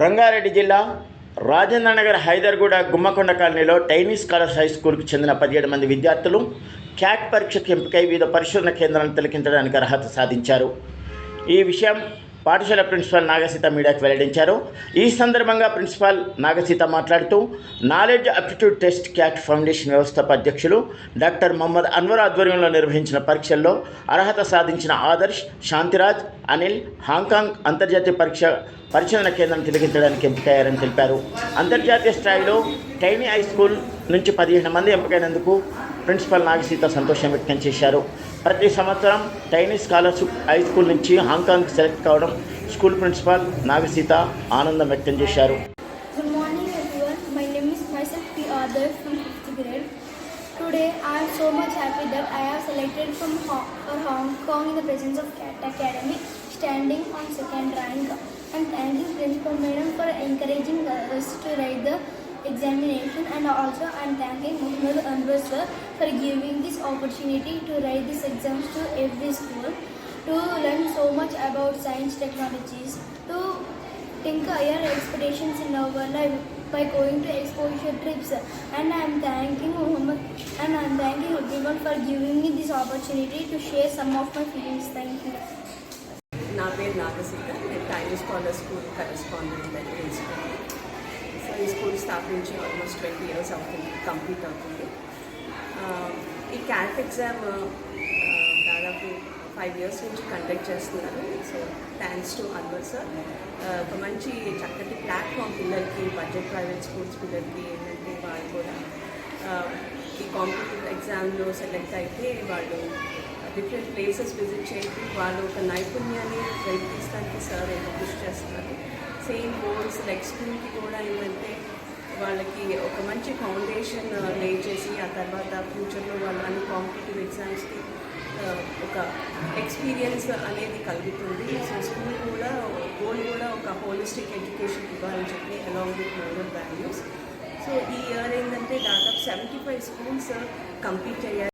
రంగారెడ్డి జిల్లా రాజేంద్రనగర్ హైదర్గూడ గుమ్మకొండ కాలనీలో టైనీస్ scholars high స్కూల్కి చెందిన పదిహేడు మంది విద్యార్థులు క్యాట్ పరీక్షకు ఎంపికై వివిధ పరిశోధన కేంద్రాలను తిలకించడానికి అర్హత సాధించారు. ఈ విషయం పాఠశాల ప్రిన్సిపాల్ నాగసీత మీడియాకు వెల్లడించారు. ఈ సందర్భంగా ప్రిన్సిపాల్ నాగసీత మాట్లాడుతూ knowledge aptitude test CAT foundation వ్యవస్థాప అధ్యక్షులు డాక్టర్ మొహమ్మద్ అన్వర్ ఆధ్వర్యంలో నిర్వహించిన పరీక్షల్లో అర్హత సాధించిన ఆదర్శ్ శాంతిరాజ్ అనిల్ హాంకాంగ్ అంతర్జాతీయ పరీక్ష పరిశోధన కేంద్రం తిలకించడానికి ఎంపికయ్యారని తెలిపారు. అంతర్జాతీయ స్థాయిలో టైనీ హై స్కూల్ నుంచి పదిహేను మంది ఎంపికైనందుకు ప్రిన్సిపల్ నాగసీత సంతోషం వ్యక్తం చేశారు ప్రతి సంవత్సరం టైనీ స్కాలర్షిప్ హై స్కూల్ నుంచి హాంకాంగ్ సెలెక్ట్ కావడం స్కూల్ ప్రిన్సిపాల్ నాగసీత ఆనందం వ్యక్తం చేశారు Good morning everyone. My name is myself P. Adarsh from 5th grade. Today I am so much happy that I have selected from Hong, for Hong Kong in the presence of Cat Academy standing on second rank. And thanking Principal Madam for encouraging us to write the examination and also I am thanking Muhammad Anwar sir for giving this opportunity to write these exams to every school to learn so much about science technologies to think higher expectations in our life by going to exposure trips and I am thanking Muhammad and I am thanking everyone for giving me this opportunity to share some of my feelings. Thank you. నా పేరు నాగసీత నేను time scholar school correspondent తెలుసుకున్నాను so ఈ school స్థాపించి almost twenty years అవుతుంది complete అవుతుంది. ఈ CAT exam దాదాపు ఫైవ్ ఇయర్స్ నుంచి కండక్ట్ చేస్తున్నారు. So thanks to Anwar sir ఒక మంచి చక్కటి ప్లాట్ఫామ్ పిల్లలకి బడ్జెట్ ప్రైవేట్ స్కూల్స్ పిల్లలకి ఏంటంటే వాళ్ళు కూడా ఈ కాంపిటేటివ్ ఎగ్జామ్లో సెలెక్ట్ అయితే వాళ్ళు డిఫరెంట్ ప్లేసెస్ విజిట్ చేసి వాళ్ళు ఒక నైపుణ్యాన్ని వెలికిస్తానికి సార్ ఎంతో కృషి చేస్తున్నారు. సేమ్ గోల్స్ నెక్స్ట్ స్కూల్కి కూడా ఏంటంటే వాళ్ళకి ఒక మంచి ఫౌండేషన్ లే చేసి ఆ తర్వాత ఫ్యూచర్లో వాళ్ళు అన్ని కాంపిటేటివ్ ఎగ్జామ్స్కి ఒక ఎక్స్పీరియన్స్ అనేది కలుగుతుంది. సో స్కూల్ కూడా గోల్ కూడా ఒక హోలిస్టిక్ ఎడ్యుకేషన్ ఇవ్వాలని చెప్పి along with model values so ఈ ఇయర్ ఏంటంటే దాదాపు సెవెంటీ ఫైవ్ స్కూల్స్ కంప్లీట్ అయ్యాయి.